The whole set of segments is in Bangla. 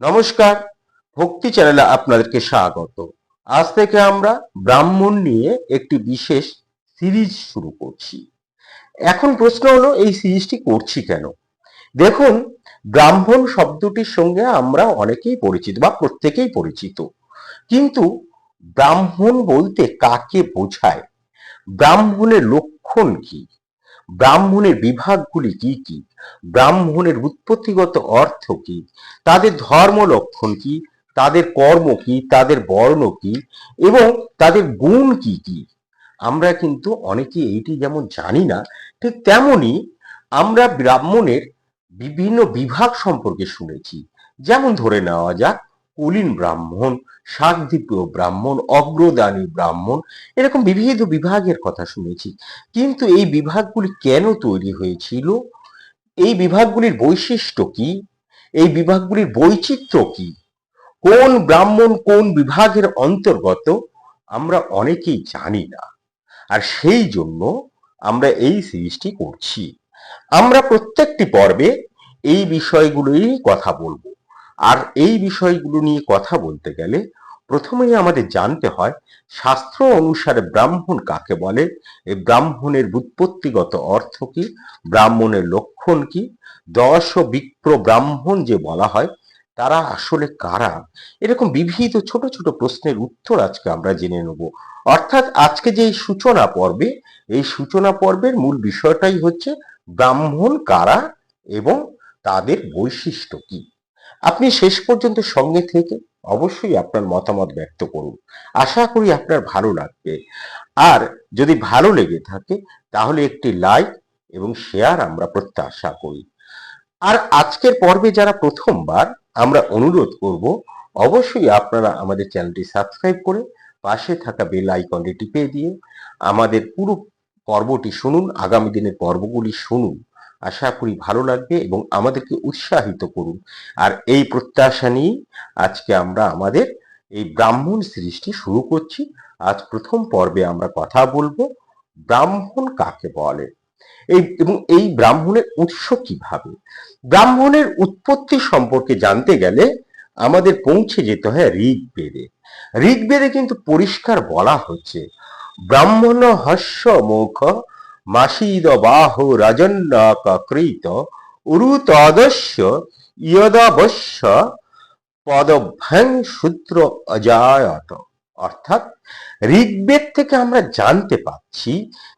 নমস্কার, ভক্তি চ্যানেলে আপনাদেরকে স্বাগত। আজ থেকে আমরা ব্রাহ্মণ নিয়ে একটি বিশেষ সিরিজ শুরু করছি। এখন প্রশ্ন হলো, এই সিরিজটি করছি কেন? দেখুন, ব্রাহ্মণ শব্দটির সঙ্গে আমরা অনেকেই পরিচিত বা প্রত্যেকেই পরিচিত। কিন্তু ব্রাহ্মণ বলতে কাকে বোঝায়? ব্রাহ্মণের লক্ষণ কি? ব্রাহ্মণের বিভাগগুলি কি কি? ব্রাহ্মণের উৎপত্তিগত অর্থ কি? তাদের ধর্ম লক্ষণ কি? তাদের কর্ম কি? তাদের বর্ণ কি? এবং তাদের গুণ কি কি? আমরা কিন্তু অনেকে এইটি যেমন জানি না, ঠিক তেমনি আমরা ব্রাহ্মণের বিভিন্ন বিভাগ সম্পর্কে শুনেছি। যেমন ধরে নেওয়া যাক কুলীন ব্রাহ্মণ শাকদীপীয় ব্রাহ্মণ, অগ্রদানী ব্রাহ্মণ, এরকম বিবিধ বিভাগের কথা শুনেছি। কিন্তু এই বিভাগগুলি কেন তৈরি হয়েছিল? এই বিভাগগুলির বৈশিষ্ট্য কি? এই বিভাগগুলির বৈচিত্র্য কি? কোন ব্রাহ্মণ কোন বিভাগের অন্তর্গত? আমরা অনেকেই জানি না। আর সেই জন্য আমরা এই সিরিজটি করছি। আমরা প্রত্যেকটি পর্বে এই বিষয়গুলোই কথা বলব। আর এই বিষয়গুলো নিয়ে কথা বলতে গেলে প্রথমেই আমাদের জানতে হয়, শাস্ত্র অনুসারে ব্রাহ্মণ কাকে বলে? এই ব্রাহ্মণের উৎপত্তিগত অর্থ কি? ব্রাহ্মণের লক্ষণ কি? দশ বিপ্র ব্রাহ্মণ যে বলা হয়, তারা আসলে কারা? এরকম বিবিধ ছোট ছোট প্রশ্নের উত্তর আজকে আমরা জেনে নেব। অর্থাৎ আজকে যে সূচনা পর্বে, এই সূচনা পর্বের মূল বিষয়টাই হচ্ছে ব্রাহ্মণ কারা এবং তাদের বৈশিষ্ট্য কি? আপনি শেষ পর্যন্ত সঙ্গে থেকে অবশ্যই আপনার মতামত ব্যক্ত করুন। আশা করি আপনার ভালো লাগবে। আর যদি ভালো লেগে থাকে, তাহলে একটি লাইক এবং শেয়ার আমরা প্রত্যাশা করি। আর আজকের পর্বে যারা প্রথমবার, আমরা অনুরোধ করব, অবশ্যই আপনারা আমাদের চ্যানেলটি সাবস্ক্রাইব করে পাশে থাকা বেল আইকনটি টিপে দিয়ে আমাদের পুরো পর্বটি শুনুন, আগামী দিনের পর্বগুলি শুনুন। আশা করি ভালো লাগবে এবং আমাদেরকে উৎসাহিত করুন। আর এই প্রত্যাশা নিয়েই আজকে আমরা আমাদের এই ব্রাহ্মণ সৃষ্টি শুরু করছি। আজ প্রথম পর্বে আমরা কথা বলব ব্রাহ্মণ কাকে বলে? এই এবং এই ব্রাহ্মণের উৎস কীভাবে? ব্রাহ্মণের উৎপত্তি সম্পর্কে জানতে গেলে আমাদের পৌঁছে যেতে হয় ঋগ্বেদে। ঋগ্বেদে কিন্তু পরিষ্কার বলা হচ্ছে, ব্রাহ্মণ হস্য মুখ মাসিদ বাহ রাজন্নাকৃত উরুতদস্য ইয়দাবশ্য পদভ্যাং সূত্র অজায়ত। অর্থাৎ ঋগ্বেদ থেকে আমরা জানতে পাচ্ছি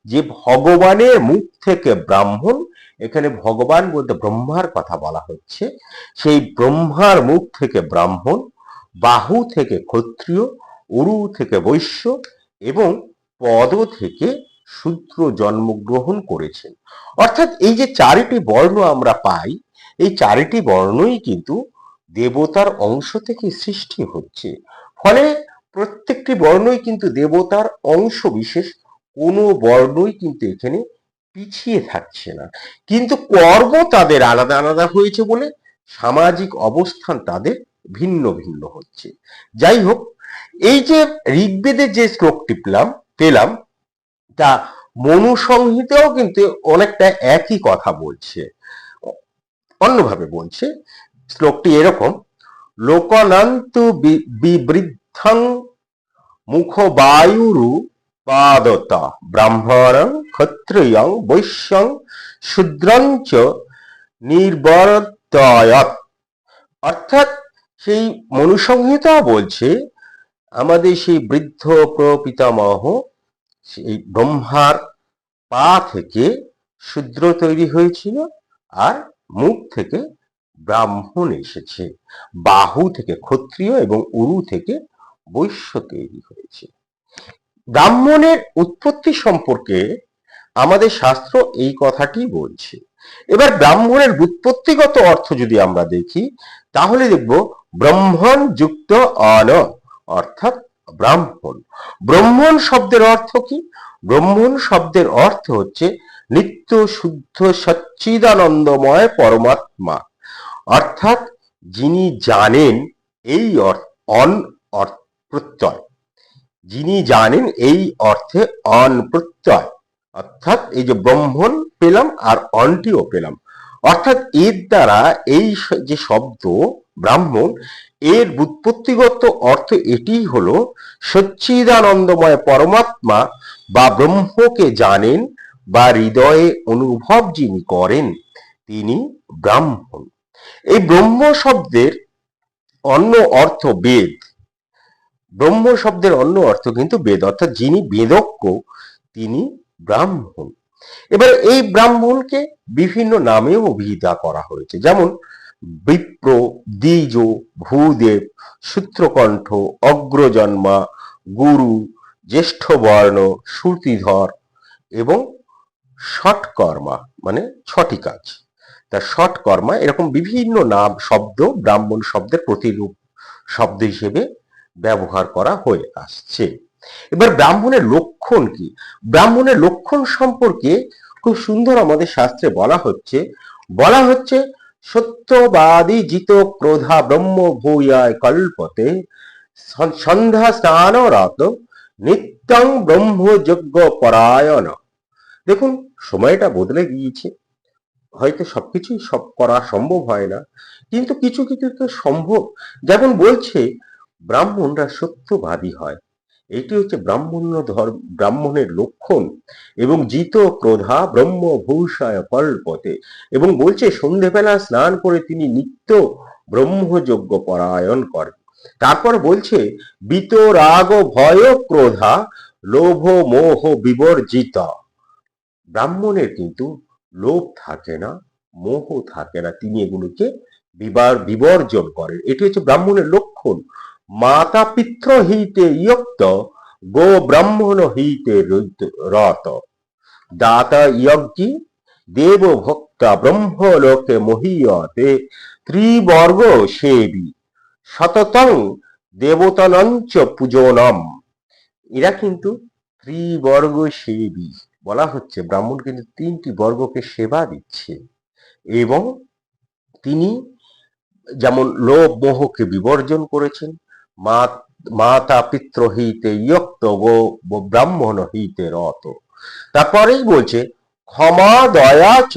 যে ভগবানের মুখ থেকে ব্রাহ্মণ, এখানে ভগবান বলতে ব্রহ্মার কথা বলা হচ্ছে, সেই ব্রহ্মার মুখ থেকে ব্রাহ্মণ, বাহু থেকে ক্ষত্রিয়, উরু থেকে বৈশ্য এবং পদ থেকে শূদ্র জন্মগ্রহণ করেছেন। অর্থাৎ এই যে চারিটি বর্ণ আমরা পাই, এই চারিটি বর্ণই কিন্তু দেবতার অংশ থেকে সৃষ্টি হচ্ছে। ফলে প্রত্যেকটি বর্ণই কিন্তু দেবতার অংশ বিশেষ, কোনো বর্ণই কিন্তু এখানে পিছিয়ে থাকছে না। কিন্তু কর্ম তাদের আলাদা আলাদা হয়েছে বলে সামাজিক অবস্থান তাদের ভিন্ন ভিন্ন হচ্ছে। যাই হোক, এই যে ঋগ্বেদের যে শ্লোকটি পেলাম পেলাম তা মনুসংহিতেও কিন্তু অনেকটা একই কথা বলছে। অন্যভাবে বলছে, শ্লোকটি এরকম, লোকনান্তু বিবৃদ্ধং মুখবায়ুরু পাদত, ব্রাহ্মণং ক্ষত্রিয়ং বৈশ্যং শূদ্রঞ্চ নির্বরতয়ত অর্থাৎ সেই মনুসংহিতা বলছে, আমাদের সেই বৃদ্ধ প্রপিতামহ সেই ব্রহ্মার পা থেকে শূদ্র তৈরি হয়েছিল আর মুখ থেকে ব্রাহ্মণ এসেছে। বাহু থেকে ক্ষত্রিয় এবং উরু থেকে বৈশ্য তৈরি হয়েছে। ব্রাহ্মণের উৎপত্তি সম্পর্কে আমাদের শাস্ত্র এই কথাটি বলছে। এবার ব্রাহ্মণের উৎপত্তিগত অর্থ যদি আমরা দেখি, তাহলে দেখব ব্রহ্মণ যুক্ত অন, অর্থাৎ ব্রাহ্মণ। ব্রহ্মণ শব্দের অর্থ কি? ব্রহ্মণ শব্দের অর্থ হচ্ছে নিত্য শুদ্ধ সচ্চিদানন্দময় পরমাত্মা। অর্থাৎ যিনি জানেন এই অন প্রত্যয়। যিনি জানেন এই অর্থে অন প্রত্যয়। অর্থাৎ এই যে ব্রহ্মণ পেলাম আর অনটিও পেলাম। অর্থাৎ এর দ্বারা এই যে শব্দ ব্রাহ্মণ এর বুৎপত্তিগত অর্থ এটিই হল, সচ্চিদানন্দময় পরমাত্মা বা ব্রহ্মকে জানেন বা হৃদয়ে অনুভব যিনি করেন, তিনি ব্রাহ্মণ। এই ব্রহ্ম শব্দের অন্য অর্থ বেদ। ব্রহ্ম শব্দের অন্য অর্থ কিন্তু বেদ, অর্থাৎ যিনি বেদজ্ঞ, তিনি ব্রাহ্মণ। এবার এই ব্রাহ্মণকে বিভিন্ন নামেও অভিহিতা করা হয়েছে। যেমন বিপ্র, দ্বিজ, ভূদেব, সূত্রকণ্ঠ, অগ্রজন্মা, গুরু জ্যেষ্ঠ বর্ণ শ্রুতিধর এবং ষটকর্মা মানে ছটি কাজ। তা ষটকর্মা এরকম বিভিন্ন নাম, শব্দ, ব্রাহ্মণ শব্দের প্রতিরূপ শব্দ হিসেবে ব্যবহার করা হয়ে আসছে। এবার ব্রাহ্মণের লক্ষণ কি? ব্রাহ্মণের লক্ষণ সম্পর্কে খুব সুন্দর আমাদের শাস্ত্রে বলা হচ্ছে বলা হচ্ছে সত্যবাদী জিত ক্রোধা ব্রহ্ম ভূয়ায় কল্পতে। সন- সন্ধ্যা স্নানরত নিত্যং ব্রহ্মযজ্ঞ পরায়ণ। দেখুন, সময়টা বদলে গিয়েছে। হয়তো সবকিছুই সব করা সম্ভব হয় না, কিন্তু কিছু কিছু তো সম্ভব। যেমন বলছে, ব্রাহ্মণরা সত্যবাদী হয়। এটি হচ্ছে ব্রাহ্মণ্য ধর্ম, ব্রাহ্মণের লক্ষণ এবং জিত ক্রোধা ব্রহ্ম ভূষায় কল্পতে এবং বলছে, সন্ধেবেলা স্নান করে তিনি নিত্য ব্রহ্মযজ্ঞ পরায়ণ করেন। তারপর বলছে, বিত রাগ ভয় ক্রোধা লোভ মোহ বিবর্জিত। ব্রাহ্মণের কিন্তু লোভ থাকে না, মোহ থাকে না। তিনি এগুলোকে বিবার বিবর্জন করেন। এটি হচ্ছে ব্রাহ্মণের লক্ষণ। মাতা পিত্র হইতে ইয়ক্ত, গো ব্রাহ্মণ হইতে রত দাতা যজ্ঞি দেব ভক্তা ব্রহ্মলোকে মহীয়তে ত্রিবর্গ সেবী। সততং দেবতনঞ্চ পূজনম। এরা কিন্তু ত্রিবর্গ সেবী। বলা হচ্ছে ব্রাহ্মণ কিন্তু তিনটি বর্গকে সেবা দিচ্ছে। এবং তিনি যেমন লোভ মোহকে বিবর্জন করেছেন মাতা পিত্র হইতে ইয়ক্ত গো ব্রাহ্মণ হইতে রত। তারপরেই বলছে, ক্ষমা দয়া চ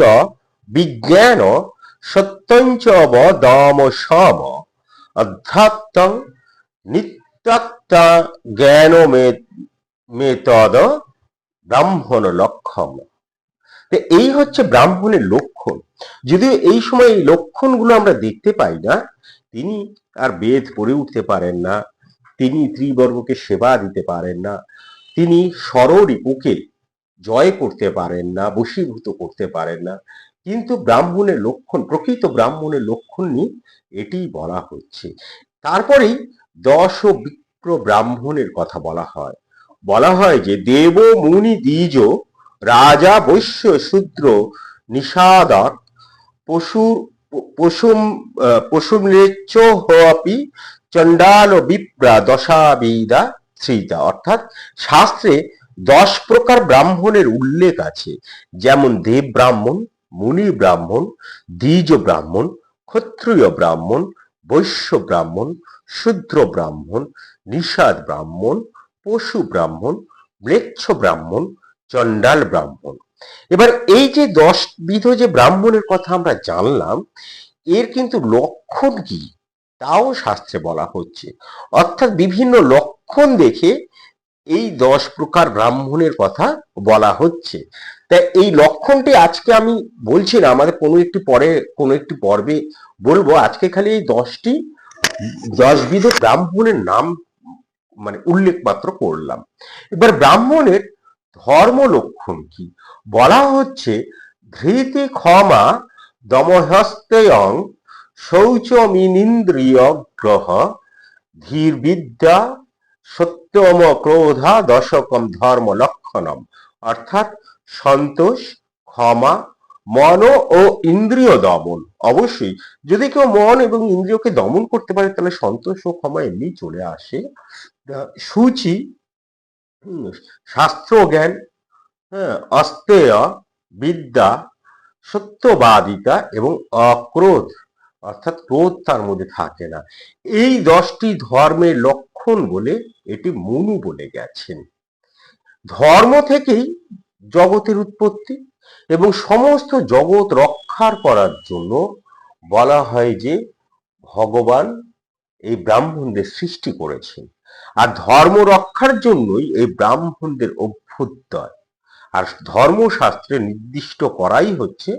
বিজ্ঞান সত্যঞ্চ ব দম সম। অধ্যাত্ম নিত্যাত্মা জ্ঞান মেতদ ব্রাহ্মণ লক্ষণ। এই হচ্ছে ব্রাহ্মণের লক্ষণ। যদিও এই সময় এই লক্ষণগুলো আমরা দেখতে পাই না তিনি আর বেদ পড়ে উঠতে পারেন না, তিনি ত্রিবর্গকে সেবা দিতে পারেন না, তিনি ষড়রিপুকে জয় করতে পারেন না, বশীভূত করতে পারেন না। কিন্তু ব্রাহ্মণের লক্ষণ, প্রকৃত ব্রাহ্মণের লক্ষণ নিয়ে এটি বলা হচ্ছে। তারপরেই দশ বিপ্র ব্রাহ্মণের কথা বলা হয়। বলা হয় যে, দেব, মুনি, দ্বিজ, রাজা, বৈশ্য, শূদ্র, নিষাদক, পশুর পশুম আহ, পশুমৃচ্ছ হপি চণ্ডাল বিপ্রা দশাবিদা শ্রীতা অর্থাৎ শাস্ত্রে দশ প্রকার ব্রাহ্মণের উল্লেখ আছে। যেমন দেব ব্রাহ্মণ মুনি ব্রাহ্মণ দ্বিজ ব্রাহ্মণ ক্ষত্রিয় ব্রাহ্মণ বৈশ্য ব্রাহ্মণ শূদ্র ব্রাহ্মণ নিষাদ ব্রাহ্মণ পশু ব্রাহ্মণ ম্লেচ্ছ ব্রাহ্মণ চণ্ডাল ব্রাহ্মণ এবার এই যে দশ বিধ যে ব্রাহ্মণের কথা আমরা জানলাম, এর কিন্তু লক্ষণ কি? তাও শাস্ত্রে বলা হচ্ছে। অর্থাৎ বিভিন্ন লক্ষণ দেখে এই দশ প্রকার ব্রাহ্মণের কথা বলা হচ্ছে। তা এই লক্ষণটি আজকে আমি বলছি না, আমাদের কোনো একটি পরে, কোনো একটি পর্বে বলব। আজকে খালি এই দশটি দশ বিধ ব্রাহ্মণের নাম মানে উল্লেখ মাত্র করলাম। এবার ব্রাহ্মণের ধর্ম লক্ষণ কি? বলা হচ্ছে, ধৃতি ক্ষমা দমহস্তেয়ং শৌচমিনীন্দ্রিয় গ্রহ ধীর বিদ্যা সত্যম ক্রোধা দশকম ধর্ম লক্ষণম অর্থাৎ সন্তোষ, ক্ষমা মন ও ইন্দ্রিয় দমন। অবশ্যই যদি কেউ মন এবং ইন্দ্রিয়কে দমন করতে পারে, তাহলে সন্তোষ ও ক্ষমা এমনি চলে আসে। সূচি শাস্ত্র জ্ঞান হ্যাঁ অস্তেয়, বিদ্যা, সত্যবাদিতা এবং অক্রোধ, অর্থাৎ ক্রোধ তার মধ্যে থাকে না। এই দশটি ধর্মের লক্ষণ বলে এটি মুনু বলে গেছেন। ধর্ম থেকেই জগতের উৎপত্তি এবং সমস্ত জগৎ রক্ষার করার জন্য বলা হয় যে ভগবান এই ব্রাহ্মণদের সৃষ্টি করেছেন। আর ধর্ম রক্ষার জন্যই এই ব্রাহ্মণদের অভ্যুদয়। আর ধর্মশাস্ত্রে নির্দিষ্ট করাই হচ্ছে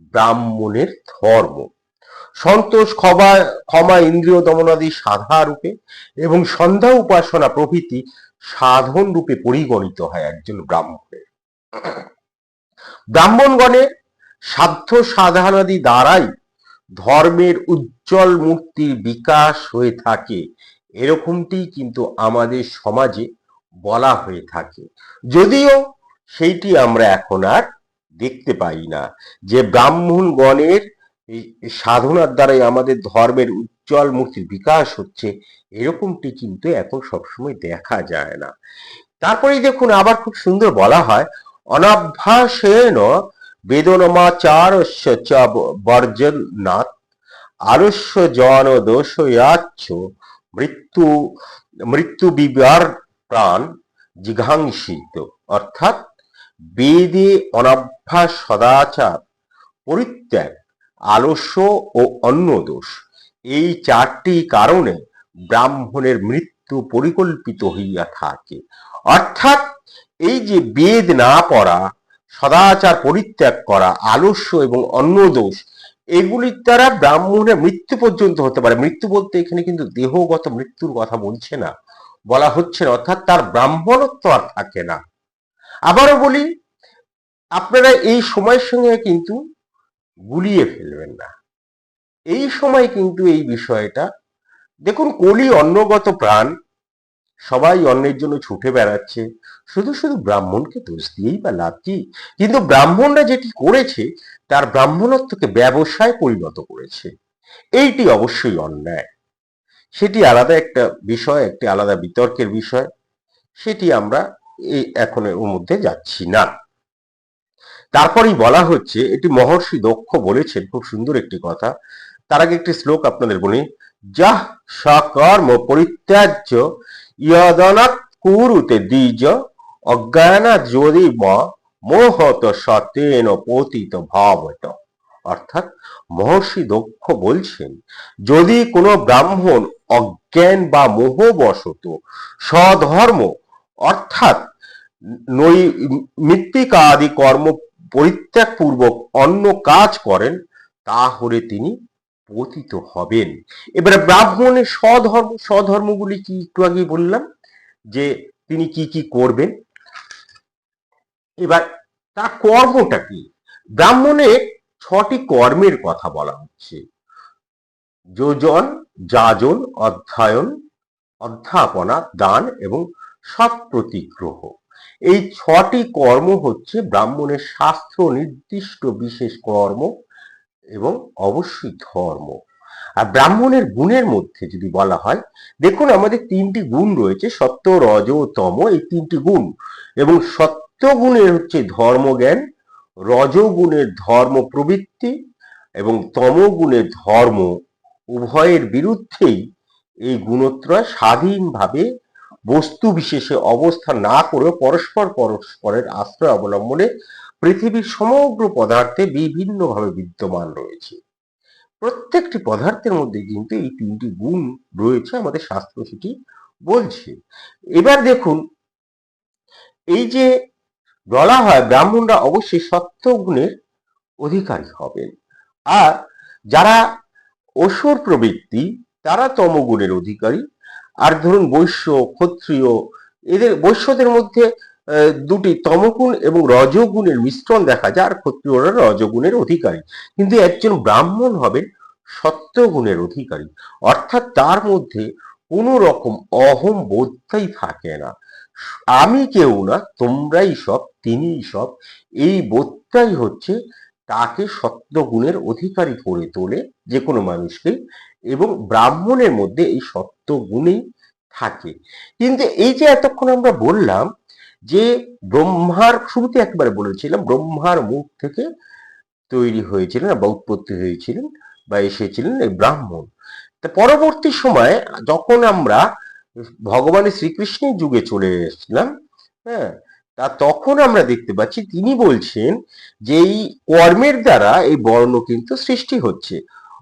ব্রাহ্মণের ধর্ম। সন্তোষ, ক্ষমা ক্ষমা, ইন্দ্রিয় দমনাদি সাধা রূপে এবং সন্ধ্যা উপাসনা প্রভৃতি সাধন রূপে পরিগণিত হয় একজন ব্রাহ্মণের। ব্রাহ্মণগণের সাধ্য সাধনাদি দ্বারাই ধর্মের উজ্জ্বল মূর্তির বিকাশ হয়ে থাকে। এরকমটি কিন্তু আমাদের সমাজে বলা হয়ে থাকে। যদিও সেইটি আমরা এখন আর দেখতে পাই না। যে ব্রাহ্মণগণের সাধনার দ্বারাই আমাদের ধর্মের উজ্জ্বল মূর্তির বিকাশ হচ্ছে, এরকমটি কিন্তু এখন সবসময় দেখা যায় না। তারপরেই দেখুন আবার খুব সুন্দর বলা হয়, অনাভ্যাসেন বেদনমাচারস্য চ বর্জনাৎ আলস্য জন দোষয়াচ্ছ, মৃত্যু মৃত্যু বিবার প্রাণ জিঘাংসিত। অর্থাৎ বেদে অনাভ্যাস সদাচার, পরিত্যাগ, আলস্য ও অন্য দোষ। এই চারটি কারণে ব্রাহ্মণের মৃত্যু পরিকল্পিত হইয়া থাকে। অর্থাৎ এই যে বেদ না পড়া, সদাচার পরিত্যাগ করা, আলস্য এবং অন্য দোষ, এগুলির দ্বারা ব্রাহ্মণের মৃত্যু পর্যন্ত হতে পারে। মৃত্যু বলতে এখানে কিন্তু দেহগত মৃত্যুর কথা বলছে না। বলা হচ্ছে না, অর্থাৎ তার ব্রাহ্মণত্ব আর থাকে না। আবারও বলি, আপনারা এই সময়ের সঙ্গে কিন্তু গুলিয়ে ফেলবেন না। এই সময় কিন্তু এই বিষয়টা, দেখুন কলি অন্নগত প্রাণ, সবাই অন্যের জন্য ছুটে বেড়াচ্ছে, শুধু শুধু ব্রাহ্মণকে দোষ দিয়েই বা লাভ কি? কিন্তু ব্রাহ্মণরা যেটি করেছে, তার ব্রাহ্মণত্বকে ব্যবসায় পরিণত করেছে। এইটি অবশ্যই অন্যায়। সেটি আলাদা একটা বিষয়, একটি আলাদা বিতর্কের বিষয়। সেটি আমরা এখন ওর মধ্যে যাচ্ছি না। তারপরেই বলা হচ্ছে, এটি মহর্ষি দক্ষ বলেছেন, খুব সুন্দর একটি কথা। তার আগে একটি শ্লোক আপনাদের বলি যাহ সকর্ম পরিত্যাজ্য ইয়দনাৎ কুরুতে দ্বিজ অজ্ঞানা যদি ম মোহত সতেন পতিত ভাবত। অর্থাৎ মহর্ষি দক্ষ বলছেন, যদি কোনো ব্রাহ্মণ অজ্ঞান বা মোহবশত স্বধর্ম অর্থাৎ নৈ মৃত্তিকা আদি কর্ম পরিত্যাগ পূর্বক অন্য কাজ করেন, তাহলে তিনি পতিত হবেন। এবারে ব্রাহ্মণের স্বধর্ম, স্বধর্মগুলি কি একটু আগে বললাম, যে তিনি কি কি করবেন? এবার তার কর্মটা কি? ব্রাহ্মণের ছটি কর্মের কথা বলা হচ্ছে। যোজন, যাজন, অধ্যয়ন, অধ্যাপনা, দান এবং সৎ প্রতিগ্রহ। এই ছটি কর্ম হচ্ছে ব্রাহ্মণের শাস্ত্র, নির্দিষ্ট বিশেষ কর্ম এবং অবশ্যই ধর্ম। আর ব্রাহ্মণের গুণের মধ্যে যদি বলা হয়, দেখুন আমাদের তিনটি গুণ রয়েছে, সত্য, রজ তম। এই তিনটি গুণ এবং সত্য গুণের হচ্ছে ধর্মজ্ঞান রজগুণের ধর্ম প্রবৃত্তি এবং তমগুণের ধর্ম উভয়ের বিরুদ্ধেই এই গুণত্রয় স্বাধীনভাবে বস্তু বিশেষে অবস্থান না করে পরস্পর পরস্পরের আশ্রয় অবলম্বনে পৃথিবীর সমগ্র পদার্থে বিভিন্নভাবে বিদ্যমান রয়েছে। প্রত্যেকটি পদার্থের মধ্যে কিন্তু এই তিনটি গুণ রয়েছে আমাদের শাস্ত্র সেটি বলছে। এবার দেখুন, এই যে বলা হয় ব্রাহ্মণরা অবশ্যই সত্য গুণের অধিকারী হবেন। আর যারা অসুর প্রবৃত্তি, তারা তমগুণের অধিকারী আর ধরুন বৈশ্য, ক্ষত্রিয়, এদের বৈশ্যদের মধ্যে দুটি তমগুণ এবং রজগুণের মিশ্রণ দেখা যায়, আর ক্ষত্রিয়রা রজগুণের অধিকারী। কিন্তু একজন ব্রাহ্মণ হবেন সত্যগুণের অধিকারী। অর্থাৎ তার মধ্যে কোনো রকম অহম বোধটাই থাকে না। আমি কেউ না, তোমরাই সব, তিনিই সব, এই বোধটাই হচ্ছে তাকে সত্যগুণের অধিকারী করে তোলে যে কোনো মানুষকে এবং ব্রাহ্মণের মধ্যে এই সত্য গুণেই থাকে। কিন্তু এই যে এতক্ষণ আমরা বললাম যে ব্রহ্মার, শুরুতে একবারে বলেছিলাম, ব্রহ্মার মুখ থেকে তৈরি হয়েছিলেন বা উৎপত্তি হয়েছিলেন বা এসেছিলেন এই ব্রাহ্মণ। তা পরবর্তী সময়ে যখন আমরা ভগবান শ্রীকৃষ্ণের যুগে চলে এসেছিলাম হ্যাঁ তা তখন আমরা দেখতে পাচ্ছি, তিনি বলছেন যে এই কর্মের দ্বারা এই বর্ণ কিন্তু সৃষ্টি হচ্ছে।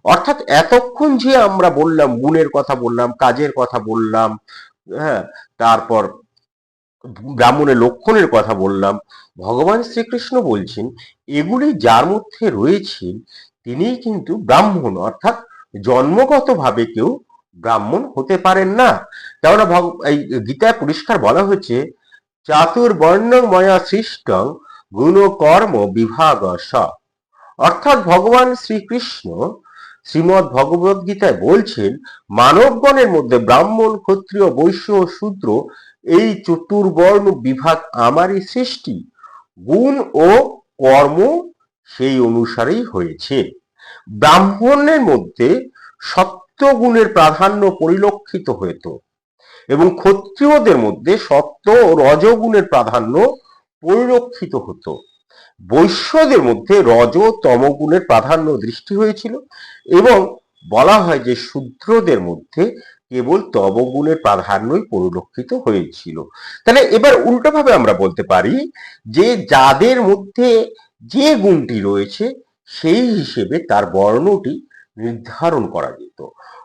অর্থাৎ এতক্ষণ যে আমরা বললাম, গুণের কথা বললাম, কাজের কথা বললাম হ্যাঁ তারপর ব্রাহ্মণের লক্ষণের কথা বললাম, ভগবান শ্রীকৃষ্ণ বলছেন, এগুলি যার মধ্যে রয়েছেন তিনিই কিন্তু ব্রাহ্মণ, অর্থাৎ জন্মগতভাবে কেউ ব্রাহ্মণ হতে পারেন না। কেননা এই গীতায় পরিষ্কার বলা হয়েছে চাতুর্বর্ণময়া সৃষ্টং গুণ কর্ম বিভাগ অর্থাৎ ভগবান শ্রীকৃষ্ণ শ্রীমৎ ভগবত গীতায় বলছেন, মানবগণের মধ্যে ব্রাহ্মণ, ক্ষত্রিয়, বৈশ্য ও শূদ্র, এই চতুর্বর্ণ বিভাগ আমারই সৃষ্টি। গুণ ও কর্ম সেই অনুসারেই হয়েছে। ব্রাহ্মণের মধ্যে সত্য গুণের প্রাধান্য পরিলক্ষিত হতো এবং ক্ষত্রিয়দের মধ্যে সত্য ও রজগুণের প্রাধান্য পরিলক্ষিত হতো। বৈশ্যদের মধ্যে রজ তমগুণের প্রাধান্য দৃষ্টি হয়েছিল এবং বলা হয় যে শূদ্রদের মধ্যে কেবল তবগুণের প্রাধান্যই পরিলক্ষিত হয়েছিল। তাহলে এবার উল্টোভাবে আমরা বলতে পারি যে যাদের মধ্যে যে গুণটি রয়েছে সেই হিসেবে তার বর্ণটি নির্ধারণ করা যেত।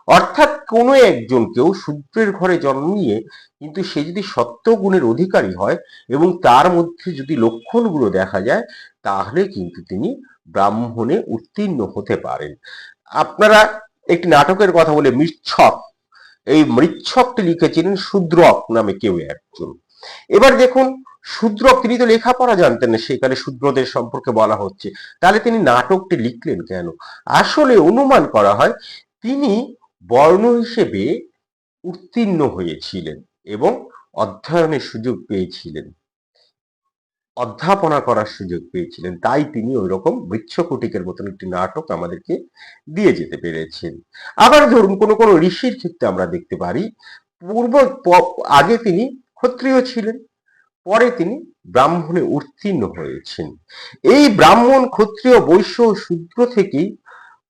অর্থাৎ কোনো একজনকেও শূদ্রের ঘরে জন্ম নিয়ে কিন্তু সে যদি সত্য গুণের অধিকারী হয় এবং তার মধ্যে যদি লক্ষণগুলো দেখা যায়, তাহলে কিন্তু তিনি ব্রাহ্মণে উত্তীর্ণ হতে পারেন। আপনারা একটি নাটকের কথা বলে মৃচ্ছক এই মৃচ্ছকটি লিখেছিলেন শূদ্রক নামে কেউ একজন। এবার দেখুন শূদ্রক তিনি তো লেখাপড়া জানতেন না, সেখানে শূদ্রদের সম্পর্কে বলা হচ্ছে। তাহলে তিনি নাটকটি লিখলেন কেন? আসলে অনুমান করা হয়, তিনি বর্ণ হিসেবে উত্তীর্ণ হয়েছিলেন এবং অধ্যয়নের সুযোগ পেয়েছিলেন। অধ্যাপনা করার সুযোগ পেয়েছিলেন। তাই তিনি ওই রকম বৃক্ষকুটিকের মতন একটি নাটক আমাদেরকে দিয়ে যেতে পেরেছেন। আবার ধরুন, কোনো কোনো ঋষির ক্ষেত্রে আমরা দেখতে পারি, পূর্ব আগে তিনি ক্ষত্রিয় ছিলেন, পরে তিনি ব্রাহ্মণে উত্তীর্ণ হয়েছেন। এই ব্রাহ্মণ, ক্ষত্রিয়, বৈশ্য শূদ্র থেকেই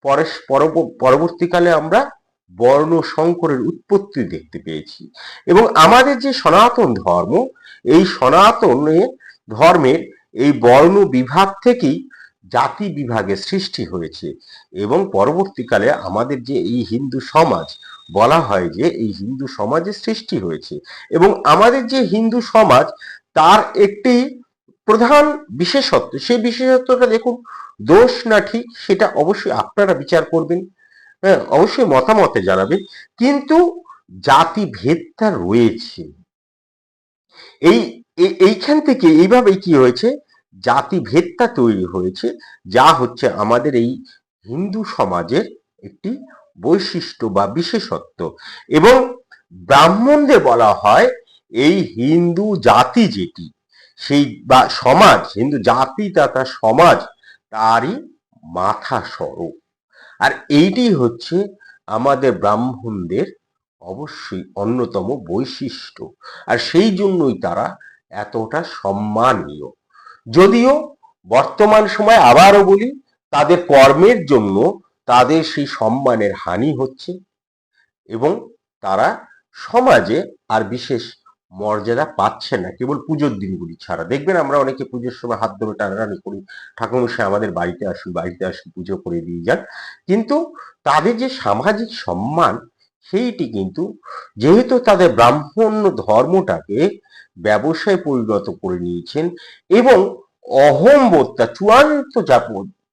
পরে পরব- পরবর্তীকালে আমরা বর্ণ সংকরের উৎপত্তি দেখতে পেয়েছি। এবং আমাদের যে সনাতন ধর্ম, এই সনাতনে ধর্মের এই বর্ণ বিভাগ থেকেই জাতি বিভাগের সৃষ্টি হয়েছে। এবং পরবর্তীকালে আমাদের যে এই হিন্দু সমাজ, বলা হয় যে এই হিন্দু সমাজের সৃষ্টি হয়েছে। এবং আমাদের যে হিন্দু সমাজ, তার একটি প্রধান বিশেষত্ব সেই বিশেষত্বটা দেখুন, দোষ না ঠিক, সেটা অবশ্যই আপনারা বিচার করবেন। হ্যাঁ অবশ্যই মতামতে জানাবে কিন্তু জাতি ভেদটা রয়েছে। এই এইখান থেকে এইভাবেই কি হয়েছে? জাতি ভেদটা তৈরি হয়েছে, যা হচ্ছে আমাদের এই হিন্দু সমাজের একটি বৈশিষ্ট্য বা বিশেষত্ব। এবং ব্রাহ্মণদের বলা হয় এই হিন্দু জাতি যেটি, সেই বা সমাজ, হিন্দু জাতি তথা সমাজ, তারই মাথা স্বরূপ আর এইটি হচ্ছে আমাদের ব্রাহ্মণদের অবশ্যই অন্যতম বৈশিষ্ট্য। আর সেই জন্যই তারা এতটা সম্মানীয়। যদিও বর্তমান সময় আবারও বলি, তাদের কর্মের জন্য তাদের সেই সম্মানের হানি হচ্ছে এবং তারা সমাজে আর বিশেষ মর্যাদা পাচ্ছে না, কেবল পুজোর দিনগুলি ছাড়া। দেখবেন আমরা অনেকে পুজোর সময় হাত ধরে টানাটানি করি, ঠাকুরমশাই আমাদের বাড়িতে আসুন বাড়িতে আসুন, পুজো করে দিয়ে যান। কিন্তু তাদের যে সামাজিক সম্মান, সেইটি কিন্তু যেহেতু তাদের ব্রাহ্মণ ধর্মটাকে ব্যবসায় পরিণত করে নিয়েছেন এবং অহম্বোধটা চূড়ান্ত যা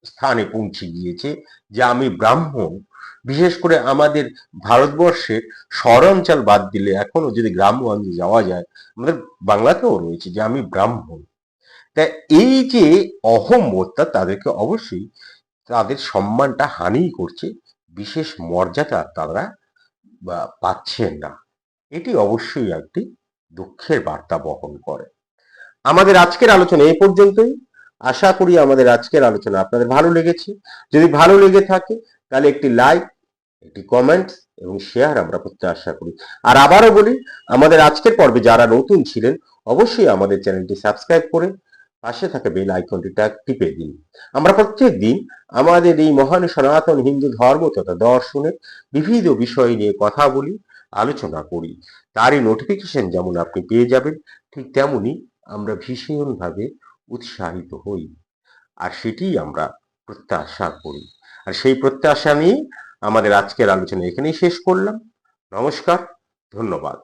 স্থানে পৌঁছে গিয়েছে যে আমি ব্রাহ্মণ বিশেষ করে আমাদের ভারতবর্ষের শহরাঞ্চল বাদ দিলে এখনও যদি গ্রামগঞ্জে যাওয়া যায়, আমাদের বাংলাতেও রয়েছে যে আমি ব্রাহ্মণ। তা এই যে অহম্বোধটা তাদেরকে অবশ্যই তাদের সম্মানটা হানি করছে, বিশেষ মর্যাদা তারা পাচ্ছেন না। এটি অবশ্যই একটি দুঃখের বার্তা বহন করে। আমাদের আজকের আলোচনা এই পর্যন্তই। আশা করি আমাদের আজকের আলোচনা আপনাদের ভালো লেগেছে। যদি ভালো লেগে থাকে, তাহলে একটি লাইক একটি কমেন্ট এবং শেয়ার আমরা করতে আশা করি। আর আবারও বলি, আমাদের আজকের পর্বে যারা নতুন ছিলেন, অবশ্যই আমাদের চ্যানেলটি সাবস্ক্রাইব করে পাশে থাকা বেল আইকনটিটা টিপে দিন। আমরা প্রত্যেক দিন আমাদের এই মহান সনাতন হিন্দু ধর্ম তথা দর্শনের বিবিধ বিষয় নিয়ে কথা বলি, আলোচনা করি। তারই নোটিফিকেশন যেমন আপনি পেয়ে যাবেন, ঠিক তেমনি আমরা ভীষণভাবে উৎসাহিত হই। আর সেটিই আমরা প্রত্যাশা করি। আর সেই প্রত্যাশা নিয়ে আমাদের আজকের আলোচনা এখানেই শেষ করলাম। নমস্কার ধন্যবাদ।